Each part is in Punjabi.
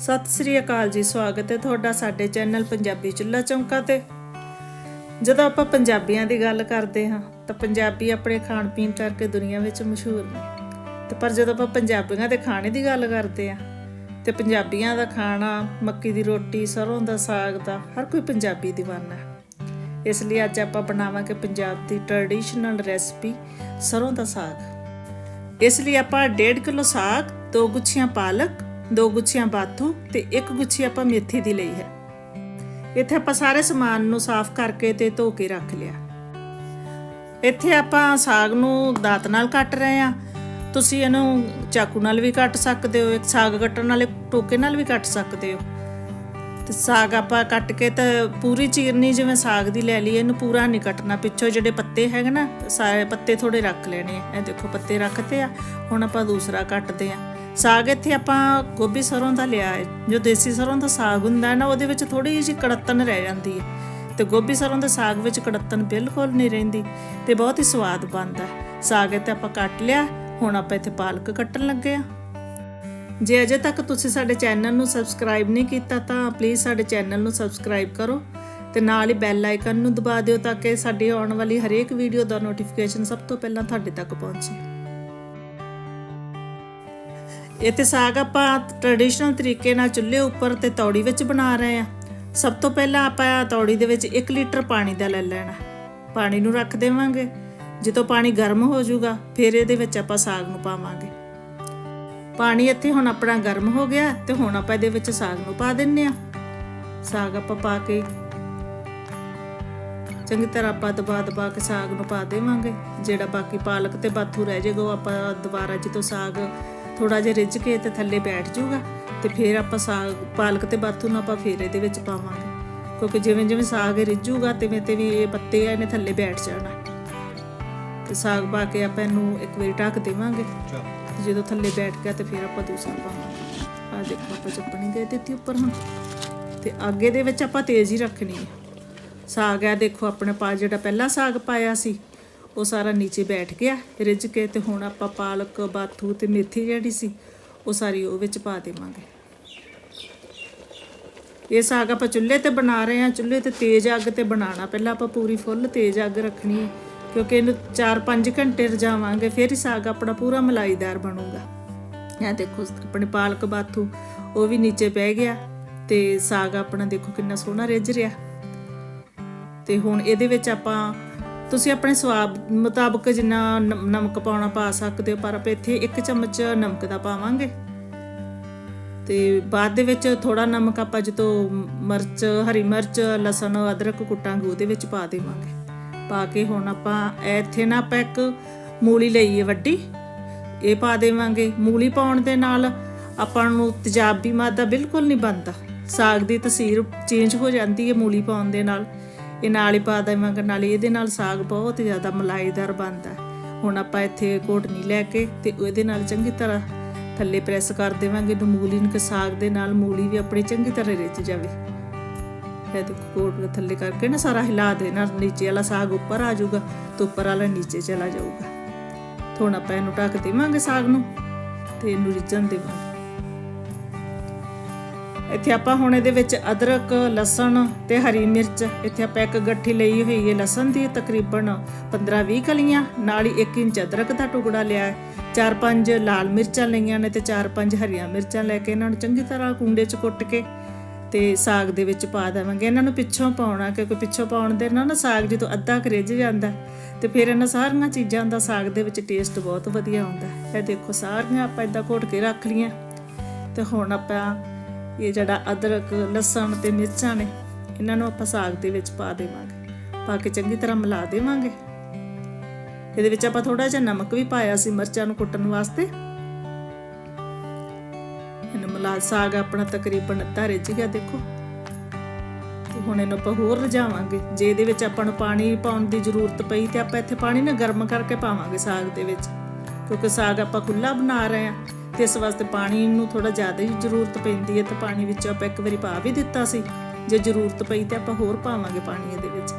ਸਤਿ ਸ੍ਰੀ ਅਕਾਲ ਜੀ, ਸਵਾਗਤ ਹੈ ਤੁਹਾਡਾ ਸਾਡੇ ਚੈਨਲ ਪੰਜਾਬੀ ਚੁੱਲ੍ਹਾ ਚੌਂਕਾ ਤੇ। ਜਦੋਂ ਆਪਾਂ ਪੰਜਾਬੀਆਂ ਦੀ ਗੱਲ ਕਰਦੇ ਹਾਂ, ਤਾਂ ਪੰਜਾਬੀ ਆਪਣੇ ਖਾਣ ਪੀਣ ਕਰਕੇ ਦੁਨੀਆ ਵਿੱਚ ਮਸ਼ਹੂਰ ਨੇ। ਤੇ ਪਰ ਜਦੋਂ ਆਪਾਂ ਪੰਜਾਬੀਆਂ ਦੇ ਖਾਣੇ ਦੀ ਗੱਲ ਕਰਦੇ ਹਾਂ, ਤੇ ਪੰਜਾਬੀਆਂ ਦਾ ਖਾਣਾ, ਮੱਕੀ ਦੀ ਰੋਟੀ ਸਰੋਂ ਦਾ ਸਾਗ ਦਾ ਹਰ ਕੋਈ ਪੰਜਾਬੀ دیਵਾਨਾ ਹੈ। ਇਸ ਲਈ ਅੱਜ ਆਪਾਂ ਬਣਾਵਾਂਗੇ ਪੰਜਾਬ ਦੀ ਟ੍ਰੈਡੀਸ਼ਨਲ ਰੈਸਪੀ ਸਰੋਂ ਦਾ ਸਾਗ। ਇਸ ਲਈ ਆਪਾਂ 1.5 ਕਿਲੋ ਸਾਗ, ਦੋ ਗੁੱਛੀਆਂ ਪਾਲਕ ਦੋ ਗੁੱਛੀਆਂ ਬਾਥੂ ਤੇ ਇੱਕ ਗੁੱਛੀ ਆਪਾਂ ਮੇਥੀ ਦੀ ਲਈ ਹੈ। ਇੱਥੇ ਆਪਾਂ ਸਾਰੇ ਸਮਾਨ ਨੂੰ ਸਾਫ਼ ਕਰਕੇ ਤੇ ਧੋ ਕੇ ਰੱਖ ਲਿਆ। ਇੱਥੇ ਆਪਾਂ ਸਾਗ ਨੂੰ ਦਾਤ ਨਾਲ ਕੱਟ ਰਹੇ ਆ ਤੁਸੀਂ ਇਹਨੂੰ ਚਾਕੂ ਨਾਲ ਵੀ ਕੱਟ ਸਕਦੇ ਹੋ, ਇੱਕ ਸਾਗ ਕੱਟਣ ਵਾਲੇ ਟੋਕੇ ਨਾਲ ਵੀ ਕੱਟ ਸਕਦੇ ਹੋ। ਤੇ ਸਾਗ ਆਪਾਂ ਕੱਟ ਕੇ ਤਾਂ ਪੂਰੀ ਚੀਰਨੀ ਜਿਵੇਂ ਸਾਗ ਦੀ ਲੈ ਲਈ, ਇਹਨੂੰ ਪੂਰਾ ਨਹੀਂ ਕੱਟਣਾ। ਪਿੱਛੋਂ ਜਿਹੜੇ ਪੱਤੇ ਹੈਗੇ ਨਾ, ਸਾਰੇ ਪੱਤੇ ਥੋੜੇ ਰੱਖ ਲੈਣੇ ਆ। ਇਹ ਦੇਖੋ ਪੱਤੇ ਰੱਖਤੇ ਆ, ਹੁਣ ਆਪਾਂ ਦੂਸਰਾ ਕੱਟਦੇ ਆ ਸਾਗ ਇੱਥੇ ਆਪਾਂ ਗੋਭੀ ਸਰੋਂ ਦਾ ਲਿਆ ਹੈ। ਜੋ ਦੇਸੀ ਸਰੋਂ ਦਾ ਸਾਗ ਹੁੰਦਾ ਨਾ, ਉਹਦੇ ਵਿੱਚ ਥੋੜੀ ਜਿਹੀ ਕੜਤਨ ਰਹਿ ਜਾਂਦੀ ਹੈ। ਤੇ ਗੋਭੀ ਸਰੋਂ ਦੇ ਸਾਗ ਵਿੱਚ ਕੜਤਨ ਬਿਲਕੁਲ ਨਹੀਂ ਰਹਿੰਦੀ ਤੇ ਬਹੁਤ ਹੀ ਸਵਾਦ ਬਣਦਾ ਸਾਗ ਇੱਥੇ ਆਪਾਂ ਕੱਟ ਲਿਆ, ਹੁਣ ਆਪਾਂ ਇੱਥੇ ਪਾਲਕ ਕੱਟਣ ਲੱਗੇ ਆ ਜੇ ਅਜੇ ਤੱਕ ਤੁਸੀਂ ਸਾਡੇ ਚੈਨਲ ਨੂੰ ਸਬਸਕ੍ਰਾਈਬ ਨਹੀਂ ਕੀਤਾ ਤਾਂ ਪਲੀਜ਼ ਸਾਡੇ ਚੈਨਲ ਨੂੰ ਸਬਸਕ੍ਰਾਈਬ ਕਰੋ ਤੇ ਨਾਲ ਹੀ ਬੈਲ ਆਈਕਨ ਨੂੰ ਦਬਾ ਦਿਓ ਤਾਂ ਕਿ ਸਾਡੀ ਆਉਣ ਵਾਲੀ ਹਰੇਕ ਵੀਡੀਓ ਦਾ ਨੋਟੀਫਿਕੇਸ਼ਨ ਸਭ ਤੋਂ ਪਹਿਲਾਂ ਤੁਹਾਡੇ ਤੱਕ ਪਹੁੰਚੇ। ਇਹ ਤੇ ਸਾਗ ਆਪਾਂ ਟ੍ਰੈਡੀਸ਼ਨਲ ਤਰੀਕੇ ਨਾਲ ਚੁੱਲ੍ਹੇ ਉੱਪਰ ਤੇ ਤੌੜੀ ਵਿੱਚ ਬਣਾ ਰਹੇ ਆ ਸਭ ਤੋਂ ਪਹਿਲਾਂ ਆਪਾਂ ਤੌੜੀ ਦੇ ਵਿੱਚ 1 ਲੀਟਰ ਪਾਣੀ ਦਾ ਲੈ ਲੈਣਾ। ਪਾਣੀ ਨੂੰ ਰੱਖ ਦੇਵਾਂਗੇ। ਜਦੋਂ ਪਾਣੀ ਗਰਮ ਹੋ ਜਾਊਗਾ, ਫਿਰ ਇਹਦੇ ਵਿੱਚ ਆਪਾਂ ਸਾਗ ਨੂੰ ਪਾਵਾਂਗੇ। ਪਾਣੀ ਇੱਥੇ ਹੁਣ ਆਪਣਾ ਗਰਮ ਹੋ ਗਿਆ ਤੇ ਹੁਣ ਆਪਾਂ ਇਹਦੇ ਵਿੱਚ ਸਾਗ ਨੂੰ ਪਾ ਦਿੰਨੇ ਆ ਸਾਗ ਆਪਾਂ ਪਾ ਕੇ ਚੰਗੀ ਤਰ੍ਹਾਂ ਆਪਾਂ ਦਬਾ ਦਬਾ ਕੇ ਸਾਗ ਨੂੰ ਪਾ ਦੇਵਾਂਗੇ। ਜਿਹੜਾ ਬਾਕੀ ਪਾਲਕ ਤੇ ਬਾਥੂ ਰਹਿ ਜਾਏਗਾ, ਉਹ ਆਪਾਂ ਦੁਬਾਰਾ ਜਦੋਂ ਸਾਗ ਥੋੜਾ ਜਿਹਾ ਰਿੱਝ ਕੇ ਤੇ ਥੱਲੇ ਬੈਠ ਜਾਊਗਾ ਤੇ ਫਿਰ ਆਪਾਂ ਸਾਗ ਪਾਲਕ ਤੇ ਬਾਥੂ ਆਪਾਂ ਫੇਰ ਇਹਦੇ ਵਿੱਚ ਪਾਵਾਂਗੇ। ਕਿਉਂਕਿ ਜਿਵੇਂ ਜਿਵੇਂ ਸਾਗ ਰਿੱਝੂਗਾ ਤਿਵੇਂ ਤਿਵੇਂ ਇਹ ਪੱਤੇ ਆ ਇਹਨੇ ਥੱਲੇ ਬੈਠ ਜਾਣਾ। ਤੇ ਸਾਗ ਪਾ ਕੇ ਆਪਾਂ ਇਹਨੂੰ ਇੱਕ ਵਾਰੀ ਢੱਕ ਦੇਵਾਂਗੇ। ਜਦੋਂ ਥੱਲੇ ਬੈਠ ਗਿਆ ਤੇ ਫਿਰ ਆਪਾਂ ਦੂਸਰਾ ਪਾਵਾਂਗੇ। ਆ ਦੇਖੋ ਆਪਾਂ ਚੱਪਣੀ ਦੇ ਦਿੱਤੀ ਉੱਪਰ ਹੁਣ। ਤੇ ਅੱਗੇ ਦੇ ਵਿੱਚ ਆਪਾਂ ਤੇਜ਼ ਹੀ ਰੱਖਣੀ ਹੈ। ਸਾਗ ਆ ਦੇਖੋ ਆਪਣੇ ਪਾ ਜਿਹੜਾ ਪਹਿਲਾਂ ਸਾਗ ਪਾਇਆ ਸੀ ਉਹ ਸਾਰਾ ਨੀਚੇ ਬੈਠ ਗਿਆ ਰਿੱਝ ਕੇ ਤੇ ਹੁਣ ਆਪਾਂ ਪਾਲਕ, ਬਾਥੂ ਤੇ ਮੇਥੀ ਜਿਹੜੀ ਸੀ, ਉਹ ਸਾਰੀ ਉਹ ਵਿੱਚ ਪਾ ਦੇਵਾਂਗੇ। ਇਹ ਸਾਗ ਆਪਾਂ ਚੁੱਲ੍ਹੇ ਤੇ ਬਣਾ ਰਹੇ ਹਾਂ, ਚੁੱਲ੍ਹੇ ਤੇ ਤੇਜ਼ ਅੱਗ ਤੇ ਬਣਾਉਣਾ। ਪਹਿਲਾਂ ਆਪਾਂ ਪੂਰੀ ਫੁੱਲ ਤੇਜ਼ ਅੱਗ ਰੱਖਣੀ ਹੈ, ਕਿਉਂਕਿ ਇਹਨੂੰ 4-5 ਘੰਟੇ ਰਜਾਵਾਂਗੇ, ਫਿਰ ਹੀ ਸਾਗ ਆਪਣਾ ਪੂਰਾ ਮਲਾਈਦਾਰ ਬਣੂਗਾ। ਇਹ ਦੇਖੋ, ਆਪਣੇ ਪਾਲਕ, ਬਾਥੂ, ਉਹ ਵੀ ਨੀਚੇ ਪੈ ਗਿਆ ਤੇ ਸਾਗ ਆਪਣਾ ਦੇਖੋ ਕਿੰਨਾ ਸੋਹਣਾ ਰਿੱਝ ਰਿਹਾ। ਤੇ ਹੁਣ ਇਹਦੇ ਵਿੱਚ ਆਪਾਂ ਤੁਸੀਂ ਆਪਣੇ ਸਵਾਦ ਮੁਤਾਬਕ ਜਿੰਨਾ ਨਮਕ ਪਾਉਣਾ ਪਾ ਸਕਦੇ ਹੋ, ਪਰ ਆਪਾਂ ਇੱਥੇ 1 ਚਮਚ ਨਮਕ ਦਾ ਪਾਵਾਂਗੇ। ਤੇ ਬਾਅਦ ਦੇ ਵਿੱਚ ਥੋੜਾ ਨਮਕ ਆਪਾਂ ਜਦੋਂ ਮਿਰਚ, ਹਰੀ ਮਿਰਚ, ਲਸਣ, ਅਦਰਕ ਕੁੱਟਾਂਗੇ ਉਹਦੇ ਵਿੱਚ ਪਾ ਦੇਵਾਂਗੇ। ਪਾ ਕੇ ਹੁਣ ਆਪਾਂ ਇੱਥੇ ਨਾ ਆਪਾਂ ਇੱਕ ਮੂਲੀ ਲਈ ਹੈ ਵੱਡੀ। ਇਹ ਪਾ ਦੇਵਾਂਗੇ। ਮੂਲੀ ਪਾਉਣ ਦੇ ਨਾਲ ਆਪਾਂ ਨੂੰ ਤੇਜ਼ਾਬੀ ਮਾਦਾ ਬਿਲਕੁਲ ਨਹੀਂ ਬਣਦਾ। ਸਾਗ ਦੀ ਤਸੀਰ ਚੇਂਜ ਹੋ ਜਾਂਦੀ ਹੈ ਮੂਲੀ ਪਾਉਣ ਦੇ ਨਾਲ। ਇਹ ਨਾਲ ਹੀ ਪਾ ਦੇਵਾਂਗੇ ਨਾਲ ਇਹਦੇ ਨਾਲ ਸਾਗ ਬਹੁਤ ਜ਼ਿਆਦਾ ਮਲਾਈਦਾਰ ਬਣਦਾ ਹੁਣ ਆਪਾਂ ਇੱਥੇ ਘੋਟਣੀ ਲੈ ਕੇ ਤੇ ਉਹਦੇ ਨਾਲ ਚੰਗੀ ਤਰ੍ਹਾਂ ਥੱਲੇ ਪ੍ਰੈਸ ਕਰ ਦੇਵਾਂਗੇ ਨੂੰ ਮੂਲੀ ਨੂੰ ਕਿ ਸਾਗ ਦੇ ਨਾਲ ਮੂਲੀ ਵੀ ਆਪਣੇ ਚੰਗੀ ਤਰ੍ਹਾਂ ਰਿੱਝ ਜਾਵੇ। ਇਹ ਦੇਖੋ ਕੋਟ ਥੱਲੇ ਕਰਕੇ ਨਾ ਸਾਰਾ ਹਿਲਾ ਦੇਣਾ, ਨੀਚੇ ਵਾਲਾ ਸਾਗ ਉੱਪਰ ਆ ਜਾਊਗਾ ਤੇ ਉੱਪਰ ਵਾਲਾ ਨੀਚੇ ਚਲਾ ਜਾਊਗਾ। ਹੁਣ ਆਪਾਂ ਇਹਨੂੰ ਢੱਕ ਦੇਵਾਂਗੇ ਸਾਗ ਨੂੰ ਤੇ ਇਹਨੂੰ ਰਿੱਝਣ ਦੇਵਾਂਗੇ। ਇੱਥੇ ਆਪਾਂ ਹੁਣ ਇਹਦੇ ਵਿੱਚ ਅਦਰਕ, ਲਸਣ ਤੇ ਹਰੀ ਮਿਰਚ। ਇੱਥੇ ਆਪਾਂ ਇੱਕ ਗੱਠੀ ਲਈ ਹੋਈ ਹੈ ਲਸਣ ਦੀ, ਤਕਰੀਬਨ 15-20 ਕਲੀਆਂ। ਨਾਲ ਹੀ 1 ਇੰਚ ਅਦਰਕ ਦਾ ਟੁਕੜਾ ਲਿਆ ਹੈ। ਚਾਰ ਪੰਜ ਲਾਲ ਮਿਰਚਾਂ ਲਈਆਂ ਨੇ ਤੇ ਚਾਰ ਪੰਜ ਹਰੀਆਂ ਮਿਰਚਾਂ ਲੈ ਕੇ ਇਹਨਾਂ ਨੂੰ ਚੰਗੀ ਤਰ੍ਹਾਂ ਕੁੰਡੇ 'ਚ ਕੁੱਟ ਕੇ ਤੇ ਸਾਗ ਦੇ ਵਿੱਚ ਪਾ ਦੇਵਾਂਗੇ। ਇਹਨਾਂ ਨੂੰ ਪਿੱਛੋਂ ਪਾਉਣਾ, ਕਿਉਂਕਿ ਪਿੱਛੋਂ ਪਾਉਣ ਦੇ ਨਾਲ ਨਾ ਸਾਗ ਜਦੋਂ ਅੱਧਾ ਕੁ ਜਾਂਦਾ ਤੇ ਫਿਰ ਇਹਨਾਂ ਸਾਰੀਆਂ ਚੀਜ਼ਾਂ ਦਾ ਸਾਗ ਦੇ ਵਿੱਚ ਟੇਸਟ ਬਹੁਤ ਵਧੀਆ ਆਉਂਦਾ ਇਹ ਦੇਖੋ, ਸਾਰੀਆਂ ਆਪਾਂ ਇਦਾਂ ਘੋਟ ਕੇ ਰੱਖ ਲਈਆਂ। ਤੇ ਹੁਣ ਆਪਾਂ ਇਹ ਜਿਹੜਾ ਅਦਰਕ, ਲਸਣ ਤੇ ਮਿਰਚਾਂ ਨੇ, ਇਹਨਾਂ ਨੂੰ ਆਪਾਂ ਸਾਗ ਦੇ ਵਿੱਚ ਪਾ ਦੇਵਾਂਗੇ। ਪਾ ਕੇ ਚੰਗੀ ਤਰ੍ਹਾਂ ਮਿਲਾ ਦੇਵਾਂਗੇ। ਇਹਦੇ ਵਿੱਚ ਆਪਾਂ ਥੋੜਾ ਜਿਹਾ ਨਮਕ ਵੀ ਪਾਇਆ ਸੀ ਮਿਰਚਾਂ ਨੂੰ ਕੁੱਟਣ ਵਾਸਤੇ। ਇਹਨੂੰ ਮਿਲਾ, ਸਾਗ ਆਪਣਾ ਤਕਰੀਬਨ ਅੱਧਾ ਰਿੱਝ ਗਿਆ, ਦੇਖੋ। ਤੇ ਹੁਣ ਇਹਨੂੰ ਆਪਾਂ ਹੋਰ ਰਜਾਵਾਂਗੇ। ਜੇ ਇਹਦੇ ਵਿੱਚ ਆਪਾਂ ਨੂੰ ਪਾਣੀ ਪਾਉਣ ਦੀ ਜ਼ਰੂਰਤ ਪਈ ਤੇ ਆਪਾਂ ਇੱਥੇ ਪਾਣੀ ਨਾ ਗਰਮ ਕਰਕੇ ਪਾਵਾਂਗੇ ਸਾਗ ਦੇ ਵਿੱਚ। ਕਿਉਂਕਿ ਸਾਗ ਆਪਾਂ ਖੁੱਲਾ ਬਣਾ ਰਹੇ ਆ ਤੇ ਇਸ ਵਾਸਤੇ ਪਾਣੀ ਨੂੰ ਥੋੜਾ ਜ਼ਿਆਦਾ ਹੀ ਜ਼ਰੂਰਤ ਪੈਂਦੀ ਹੈ, ਤੇ ਪਾਣੀ ਵਿੱਚ ਆਪਾਂ ਇੱਕ ਵਾਰੀ ਪਾ ਵੀ ਦਿੱਤਾ ਸੀ। ਜੇ ਜ਼ਰੂਰਤ ਪਈ ਤੇ ਆਪਾਂ ਹੋਰ ਪਾਵਾਂਗੇ ਪਾਣੀ ਇਹਦੇ ਵਿੱਚ।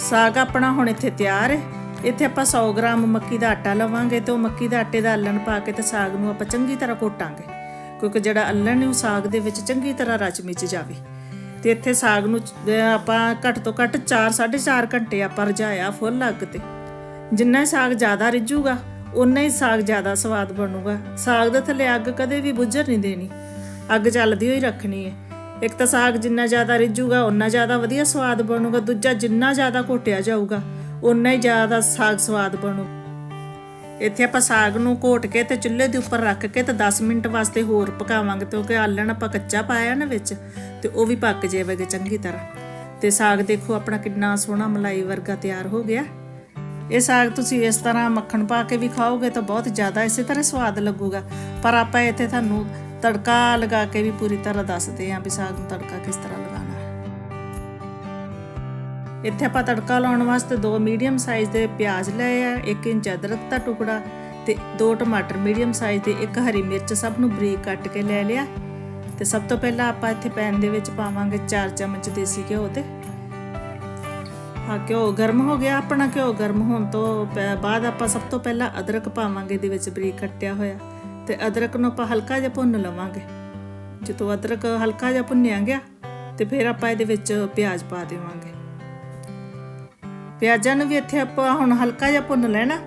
ਸਾਗ ਆਪਣਾ ਹੁਣ ਇੱਥੇ ਤਿਆਰ ਹੈ। ਇੱਥੇ ਆਪਾਂ 100 ਗ੍ਰਾਮ ਮੱਕੀ ਦਾ ਆਟਾ ਲਵਾਂਗੇ ਤੇ ਉਹ ਮੱਕੀ ਦੇ ਆਟੇ ਦਾ ਅੱਲਣ ਪਾ ਕੇ ਤੇ ਸਾਗ ਨੂੰ ਆਪਾਂ ਚੰਗੀ ਤਰ੍ਹਾਂ ਘੋਟਾਂਗੇ। ਕਿਉਂਕਿ ਜਿਹੜਾ ਅਲਣ ਹੈ, ਉਹ ਸਾਗ ਦੇ ਵਿੱਚ ਚੰਗੀ ਤਰ੍ਹਾਂ ਰਚ ਮਿਚ ਜਾਵੇ। ਤੇ ਇੱਥੇ ਸਾਗ ਨੂੰ ਆਪਾਂ ਘੱਟ ਤੋਂ ਘੱਟ 4 4.5 ਘੰਟੇ ਆਪਾਂ ਰਜਾਇਆ ਫੁੱਲ ਅੱਗ ਤੇ। ਜਿੰਨਾ ਸਾਗ ਜ਼ਿਆਦਾ ਰਿੱਝੂਗਾ ਉਨਾ ਹੀ ਸਾਗ ਜ਼ਿਆਦਾ ਸਵਾਦ ਬਣੂਗਾ। ਸਾਗ ਦੇ ਥੱਲੇ ਅੱਗ ਕਦੇ ਵੀ ਬੁੱਝਰ ਨਹੀਂ ਦੇਣੀ। ਅੱਗ ਚੱਲਦੀ ਹੋਈ ਰੱਖਣੀ ਹੈ। ਇੱਕ ਤਾਂ ਸਾਗ ਜਿੰਨਾ ਜ਼ਿਆਦਾ ਰਿੱਝੂਗਾ ਉਨਾ ਜ਼ਿਆਦਾ ਵਧੀਆ ਸਵਾਦ ਬਣੂਗਾ। ਦੂਜਾ ਜਿੰਨਾ ਜ਼ਿਆਦਾ ਘੋਟਿਆ ਜਾਊਗਾ ਉਨਾ ਹੀ ਜ਼ਿਆਦਾ ਸਾਗ ਸਵਾਦ ਬਣੂ। ਇੱਥੇ ਆਪਾਂ ਸਾਗ ਨੂੰ ਘੋਟ ਕੇ ਤੇ ਚੁੱਲ੍ਹੇ ਦੇ ਉੱਪਰ ਰੱਖ ਕੇ ਤੇ 10 ਮਿੰਟ ਵਾਸਤੇ ਹੋਰ ਪਕਾਵਾਂਗੇ, ਕਿਉਂਕਿ ਆਲਣ ਆਪਾਂ ਕੱਚਾ ਪਾਇਆ ਨਾ ਵਿੱਚ, ਤੇ ਉਹ ਵੀ ਪੱਕ ਜਾਵੇਗਾ ਚੰਗੀ ਤਰ੍ਹਾਂ। ਤੇ ਸਾਗ ਦੇਖੋ, ਆਪਣਾ ਕਿੰਨਾ ਸੋਹਣਾ ਮਲਾਈ ਵਰਗਾ ਤਿਆਰ ਹੋ ਗਿਆ। ਇਹ ਸਾਗ ਤੁਸੀਂ ਇਸ ਤਰ੍ਹਾਂ ਮੱਖਣ ਪਾ ਕੇ ਵੀ ਖਾਓਗੇ ਤਾਂ ਬਹੁਤ ਜ਼ਿਆਦਾ ਇਸੇ ਤਰ੍ਹਾਂ ਸਵਾਦ ਲੱਗੂਗਾ। ਪਰ ਆਪਾਂ ਇੱਥੇ ਤੁਹਾਨੂੰ ਤੜਕਾ ਲਗਾ ਕੇ ਵੀ ਪੂਰੀ ਤਰ੍ਹਾਂ ਦੱਸਦੇ ਆਂ ਵੀ ਸਾਗ ਨੂੰ ਤੜਕਾ ਕਿਸ ਤਰ੍ਹਾਂ ਲਗਾਉਣਾ ਹੈ। ਇੱਥੇ ਆਪਾਂ ਤੜਕਾ ਲਾਉਣ ਵਾਸਤੇ ਦੋ ਮੀਡੀਅਮ ਸਾਈਜ਼ ਦੇ ਪਿਆਜ਼ ਲਏ ਆ 1 ਇੰਚ ਅਦਰਕ ਦਾ ਟੁਕੜਾ ਤੇ ਦੋ ਟਮਾਟਰ ਮੀਡੀਅਮ ਸਾਈਜ਼ ਦੇ, ਇੱਕ ਹਰੀ ਮਿਰਚ ਸਭ ਨੂੰ ਬਰੀਕ ਕੱਟ ਕੇ ਲੈ ਲਿਆ। ਤੇ ਸਭ ਤੋਂ ਪਹਿਲਾਂ ਆਪਾਂ ਇੱਥੇ ਪੈਨ ਦੇ ਵਿੱਚ ਪਾਵਾਂਗੇ 4 ਚਮਚ ਦੇਸੀ ਘਿਓ ਤੇ ਹਾਂ ਘਿਓ ਗਰਮ ਹੋ ਗਿਆ, ਆਪਣਾ ਘਿਓ ਗਰਮ ਹੋਣ ਤੋਂ ਪ- ਬਾਅਦ ਆਪਾਂ ਸਭ ਤੋਂ ਪਹਿਲਾਂ ਅਦਰਕ ਪਾਵਾਂਗੇ, ਇਹਦੇ ਵਿੱਚ ਬਰੀਕ ਕੱਟਿਆ ਹੋਇਆ। ਤੇ ਅਦਰਕ ਨੂੰ ਆਪਾਂ ਹਲਕਾ ਜਿਹਾ ਭੁੰਨ ਲਵਾਂਗੇ। ਜਦੋਂ ਅਦਰਕ ਹਲਕਾ ਜਿਹਾ ਭੁੰਨਿਆ ਗਿਆ, ਤੇ ਫਿਰ ਆਪਾਂ ਇਹਦੇ ਵਿੱਚ ਪਿਆਜ਼ ਪਾ ਦੇਵਾਂਗੇ। ਪਿਆਜ਼ਾਂ ਨੂੰ ਵੀ ਇੱਥੇ ਆਪਾਂ ਹੁਣ ਹਲਕਾ ਜਿਹਾ ਭੁੰਨ ਲੈਣਾ।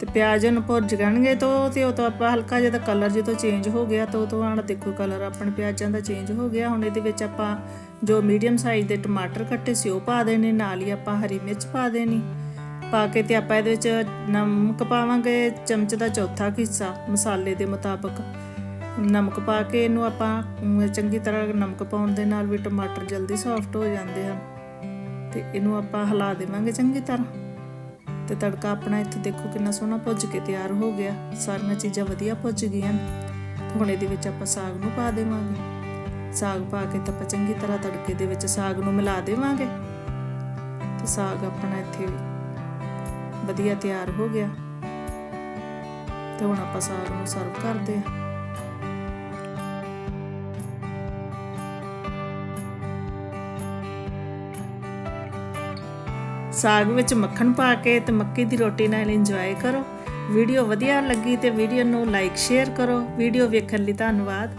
ਤੇ ਪਿਆਜ਼ ਨੂੰ ਭੁੱਜ ਜਾਣਗੇ ਤੋਂ ਤੇ ਉਹ ਤੋਂ ਆਪਾਂ ਹਲਕਾ ਜਿਹਾ ਕਲਰ ਜਦੋਂ ਚੇਂਜ ਹੋ ਗਿਆ ਤਾਂ ਉਹ ਤੋਂ ਆਣ ਦੇਖੋ ਕਲਰ ਆਪਣੇ ਪਿਆਜ਼ਾਂ ਦਾ ਚੇਂਜ ਹੋ ਗਿਆ। ਹੁਣ ਇਹਦੇ ਵਿੱਚ ਆਪਾਂ ਜੋ ਮੀਡੀਅਮ ਸਾਈਜ਼ ਦੇ ਟਮਾਟਰ ਕੱਟੇ ਸੀ ਉਹ ਪਾ ਦੇਣੇ, ਨਾਲ ਹੀ ਆਪਾਂ ਹਰੀ ਮਿਰਚ ਪਾ ਦੇਣੀ। ਪਾ ਕੇ ਤੇ ਆਪਾਂ ਇਹਦੇ ਵਿੱਚ ਨਮਕ ਪਾਵਾਂਗੇ, ਚਮਚ ਦਾ ਚੌਥਾ ਹਿੱਸਾ ਮਸਾਲੇ ਦੇ ਮੁਤਾਬਕ। ਨਮਕ ਪਾ ਕੇ ਇਹਨੂੰ ਆਪਾਂ ਚੰਗੀ ਤਰ੍ਹਾਂ ਨਮਕ ਪਾਉਣ ਦੇ ਨਾਲ ਵੀ ਟਮਾਟਰ ਜਲਦੀ ਸੌਫਟ ਹੋ ਜਾਂਦੇ ਹਨ ਤੇ ਇਹਨੂੰ ਆਪਾਂ ਹਿਲਾ ਦੇਵਾਂਗੇ ਚੰਗੀ ਤਰ੍ਹਾਂ। ਤੇ ਤੜਕਾ ਆਪਣਾ ਇੱਥੇ ਦੇਖੋ ਕਿੰਨਾ ਸੋਹਣਾ ਭੁੱਜ ਕੇ ਤਿਆਰ ਹੋ ਗਿਆ। ਸਾਰੀਆਂ ਚੀਜ਼ਾਂ ਵਧੀਆ ਭੁੱਜ ਗਈਆਂ ਹੁਣ ਇਹਦੇ ਵਿੱਚ ਆਪਾਂ ਸਾਗ ਨੂੰ ਪਾ ਦੇਵਾਂਗੇ। ਸਾਗ ਪਾ ਕੇ ਤਾਂ ਆਪਾਂ ਚੰਗੀ ਤਰ੍ਹਾਂ ਤੜਕੇ ਦੇ ਵਿੱਚ ਸਾਗ ਨੂੰ ਮਿਲਾ ਦੇਵਾਂਗੇ। ਤੇ ਸਾਗ ਆਪਣਾ ਇੱਥੇ ਵਧੀਆ ਤਿਆਰ ਹੋ ਗਿਆ। ਤੇ ਹੁਣ ਆਪਾਂ ਸਾਗ ਨੂੰ ਸਰਵ ਕਰਦੇ ਹਾਂ। ਸਾਗ ਵਿੱਚ ਮੱਖਣ ਪਾ ਕੇ ਤੇ ਮੱਕੀ ਦੀ ਰੋਟੀ ਨਾਲ ਇੰਜੋਏ ਕਰੋ। ਵੀਡੀਓ ਵਧੀਆ ਲੱਗੀ ਤੇ ਵੀਡੀਓ ਨੂੰ ਲਾਈਕ ਸ਼ੇਅਰ ਕਰੋ। ਵੀਡੀਓ ਵੇਖਣ ਲਈ ਧੰਨਵਾਦ।